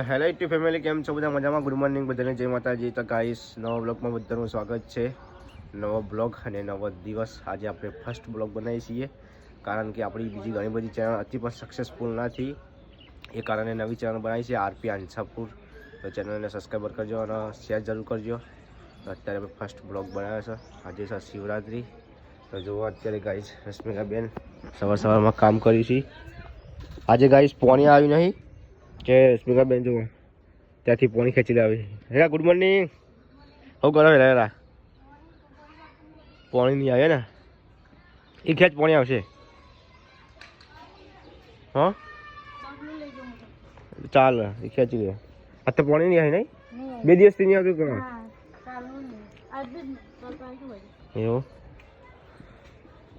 તો hello two family, કેમ છો બધા? મજામાં? ગુડ મોર્નિંગ બધાને. જય માતાજી. તો ગાઈસ નવા બ્લોગમાં બધાનું સ્વાગત છે. નવો બ્લોગ અને નવો દિવસ. આજે આપણે ફર્સ્ટ બ્લોગ બનાવીએ છીએ. કારણ કે આપણી બીજી ઘણી બધી ચેનલ હતી પણ સક્સેસફુલ નથી. એ કારણે નવી ચેનલ બનાવી છે, આરપી આંછાપુર તો ચેનલને સબસ્ક્રાઈબર કરજો અને શેર જરૂર કરજો. તો અત્યારે આપણે ફર્સ્ટ બ્લોગ બનાવ્યો છે. આજે છે શિવરાત્રિ. તો જુઓ અત્યારે ગાઈસ રશ્મિકાબેન સવાર સવારમાં કામ કર્યું છે. આજે ગાઈસ પોણી આવ્યું નહીં. કે સ્મિકાબેન જુઓ. ત્યાંથી પોણી ખેંચી લાવી હેરા ગુડ મોર્નિંગ હું કરો હેરા પોણી નહીં આવે ને. એ ખેંચ પોણી આવશે. હા? ચાલ એ ખેંચી લે. આ તો પોણી નહીં આવે નહીં? બે દિવસથી નહીં આવતું કરો એવું?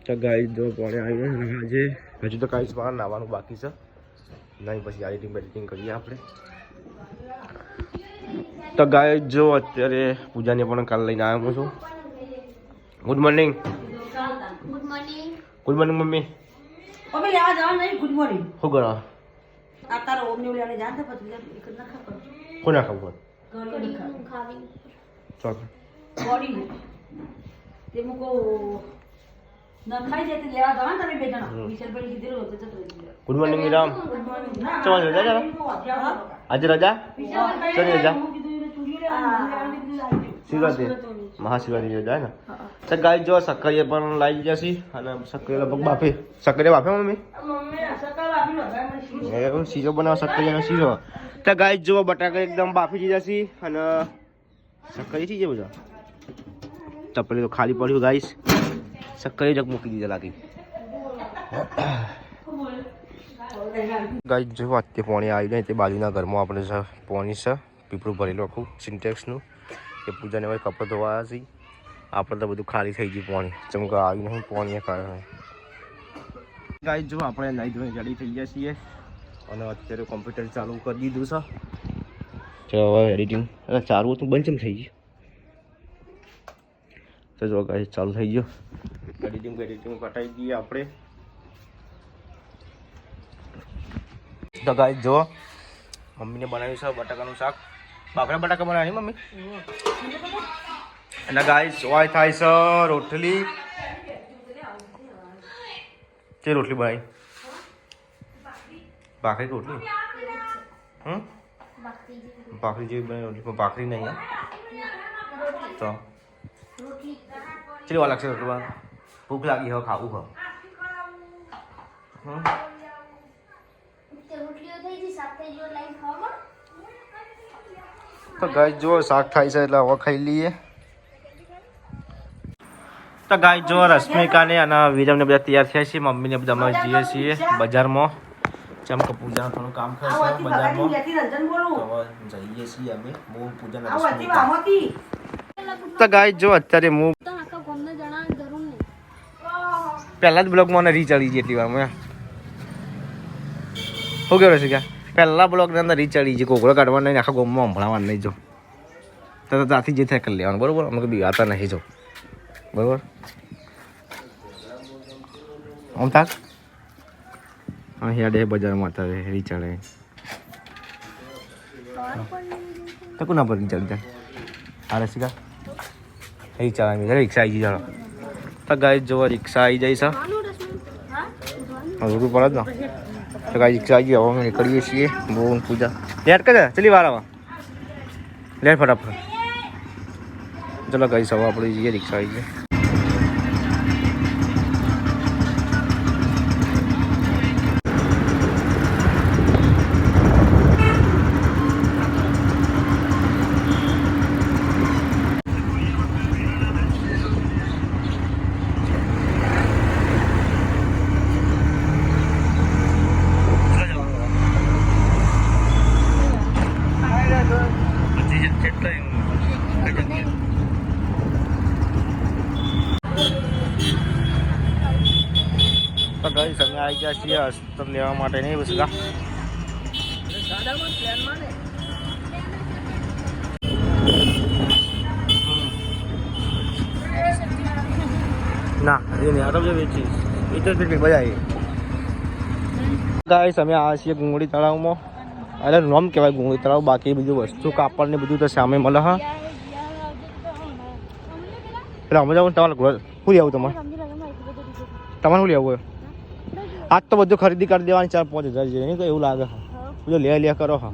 તો ગાઈ જો પોણી આવી ને આજે. હજુ તો કાંઈ બહાર નાવાનું બાકી છે. નહીં પછી એડિટિંગ બેડિટિંગ કરીએ આપણે. તો ગાય જો અત્યારે પૂજાને પણ કાલ લઈને આવ્યો છું. Good morning good morning good morning mummy. અમે લેવા જવા નહીં ગુડ મોર્નિંગ શું કરો આ તારો ઓમને લેવા જાણ તો પછી એક જ નખા કર ના ખાવું ઘણી ખાવી. ચાલ. બોડી તે મુકો ન ખાઈ જાય લેવા જવા તમે બે જણા. વિશાલ ભાઈ કીધેલું હતું ગુડ મોર્નિંગ વિરામ ચાલો, રજા. હા? આજે રજા ચોરી રજા. શિવરાત્રી મહાશિવરાત્રી રજા ને તો ગાય જો સક્કરીએ પણ લાવી જશે અને સક્કરી લગભગ બાફે સક્કરી બાફે મમ્મી શીરો. બનાવો સક્કરીનો શીરો તો ગાય જો બટાકા એકદમ બાફી દીધા છે અને સક્કરી થઈ જાય બધા તપલી તો ખાલી પડ્યું ગાઈશ સક્કરી જગ મૂકી દીધા લાગી ગાય જો અત્યારે પોણી આવી જાય તે બાજુના ઘરમાં આપણે પોણી છે પીપળું ભરેલું આખું સિન્ટેક્સનું. એ પૂજાને હવે કપડાં ધોવાયા છે. આપણે તો બધું ખાલી થઈ ગયું પોણી. ચમક આવી નહીં પાણી કારણે ગાય જો આપણે નાઈ ધોઈ રેડી થઈ ગયા છીએ. અને અત્યારે કોમ્પ્યુટર ચાલુ કરી દીધું છે. તો હવે એડિટિંગ અને ચાલુ હતું, બંધ થઈ ગયું? તો જો ગાય ચાલુ થઈ ગયો. એડિટિંગ એડિટિંગ પટાવી દઈએ આપણે. તો ગાય જો મમ્મીને બનાવ્યું છે બટાકાનું શાક. બાપરા બટાકા બનાવ્યા મમ્મી? અને ગાય સોય થાય છે? રોટલી. કે રોટલી બનાવી? ભાખરી રોટલી? હમ? ભાખરી જેવી બનાવી રોટલી, પણ ભાખરી નહીં તો. રોટલી વાર લાગશે રોટલી ભૂખ લાગી હવે ખાવું હવે હમ તે રોટલીઓ થઈ ગઈ સાથે જો લાઈન ખાવા તો ગાય જો શાક થાય છે એટલે હવે ખાઈ લઈએ તો ગાય જો રશ્મિકાને અને વિરમને બધા તૈયાર થયા છે મમ્મીને બધા અમે જઈએ છીએ બજારમાં જેમ કે પૂજા થોડું કામ કરે છે બજારમાં જઈએ છીએ અમે હું પૂજા. તો ગાય જો અત્યારે હું પહેલા જ બ્લોગમાં રીચ આવી ગઈ વાર વારમાં શું કહેવું છે કે પહેલા બ્લોકની અંદર રીચડી છે કોકડો કાઢવાનો નહીં આખા ગોમમાં સંભળાવવાનું નહીં જો. તો ત્યાંથી જે થાય કરી લેવાનું બરાબર? અમે બી આતા નહીં જો. બરાબર? આમ થાક? હા હેડે બજારમાં હતા રીચડે તો કોના પર રીચડી જાય? હા રસિકા રીચા આવી રિક્ષા આવી જાય તો ગાય જોવા રિક્ષા આવી જાય છે. માનું હા? જરૂર પડે જ ને? તો કાંઈ ગઈ હવે અમે નીકળીએ છીએ બહુ પૂજા. લેટ કરે, ચલી વાર આવા લેટ ફટાફટ. ચલો ગાઈ સવા આપણે જઈએ, રિક્ષા આવી ગઈ. ગઈ તમે આવી ગયા છીએ અસ્તમ લેવા માટે નહીં બસ ના એ નહીં આ તો જે વેચી તો ફિર મજા આવી ગાઈસ અમે આ છીએ ગુંગળી તળાવમાં. અરે નોમ કહેવાય ગુંગળી તળાવ બાકી બીજું વસ્તુ કાપડ ને બધું તો સામે મળે હા. એટલે અમે જાવ તમારે ઘર શું લેવું તમારે? તમારે શું લેવું હોય આજ તો બધું ખરીદી કરી દેવાની ચાર પાંચ હજાર જેવી તો એવું લાગે. બધું લે લે કરો હા.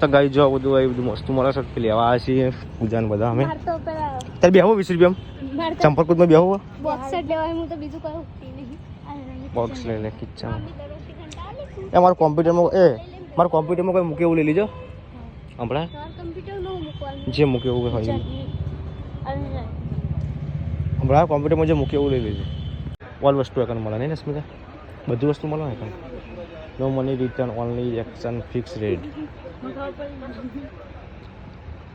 તો ગઈ જો બધું એ બધું વસ્તુ મળે છે લેવા આવ્યા છીએ પૂજાને બધા અમે. તારે બેહો વીસ રૂપિયા ચંપલ બેહો બોક્સ જ હું તો બીજું કઈ બોક્સ લઈ લે કિચન એ મારું કોમ્પ્યુટરમાં એ મારું કોમ્પ્યુટરમાં કોઈ મૂકે એવું લઈ લીજો. હમણાં? જે મૂકે એવું હોય હમણાં કોમ્પ્યુટરમાં જે મૂકે એવું લઈ લેજો. ઓલ વસ્તુ એકન મળે નહીં ને સ્મિતા? બધી વસ્તુ મળે ને no money return only action fix rate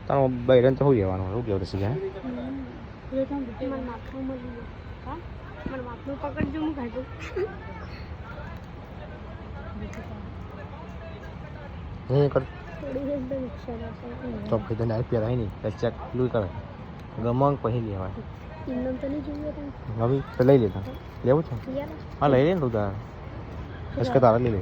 તારો બૈરન તો શું લેવાનું શું કેવું રસી નહીં તો ભાઈ તો ડાયરેક્ટ પહેરાય નહીં ચેક પેલું કરે. ગમંગ પછી લેવાય. હવે તો લઈ લેતા લેવું છે? હા લઈ લે ને તું તારે. કે તારે લઈ લે.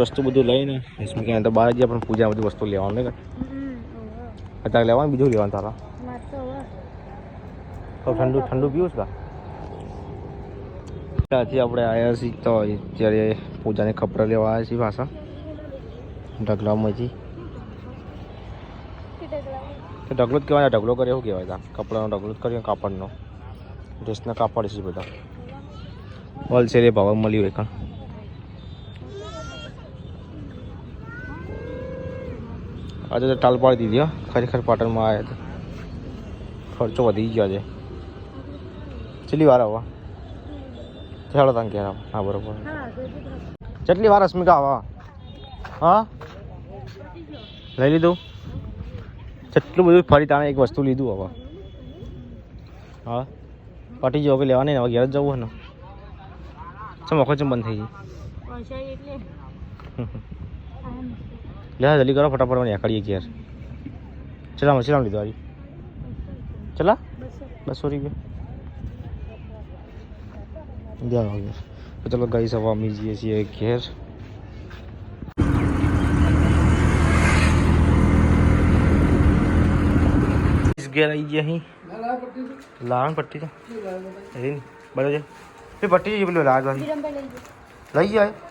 વસ્તુ બધું લઈને. સ્મિકા તો બહાર ગયા પણ પૂજા બધી વસ્તુ લેવાનું નહીં અત્યારે લેવાનું બીજું લેવાનું તારા? તો ઠંડુ ઠંડુ પીવું છે ત્યાંથી આપણે આવ્યા છીએ તો અત્યારે પૂજાને ખપરા લેવા આવ્યા છીએ પાછા. ઢગલામાંથી ઢગલો જ કહેવાય ઢગલો કરે એવું કહેવાય ત્યાં કપડાનો ઢગલો જ કરીએ, કાપડનો. ડ્રેસના કાપડ છે બધા. હોલસેલ ભાવ મળ્યું હોય કાં આજે તો ટાલ પાડી દીધી, હો. ખરેખર પાટણમાં આવ્યા હતા ખર્ચો વધી ગયો છે કેટલી વાર આવવા ચાલો તને ઘેર હા, બરોબર. કેટલી વાર અસ્મિકા આવા? હા? લઈ લીધું? જેટલું બધું ફરી તાણે એક વસ્તુ લીધું હવે. હા. પટી જવું કે લેવાની હવે ઘેર જ જવું ને. ચમ વખત ચમ બંધ થઈ ગઈ લે જલ્દી કરો ફટાફટ મને કરીએ ઘેર. ચલા રામ લીધું આવી ચલા? બસો રૂપિયા. ચલો ગઈ સવા અમી જઈએ છીએ ઘેર. ઘેર આવી ગયા અહીં લાવણ પટ્ટી તો એ બરાબર છે એ પટ્ટી પેલું લાગ વિરમભાઈ લઈ ગયો લઈ જાય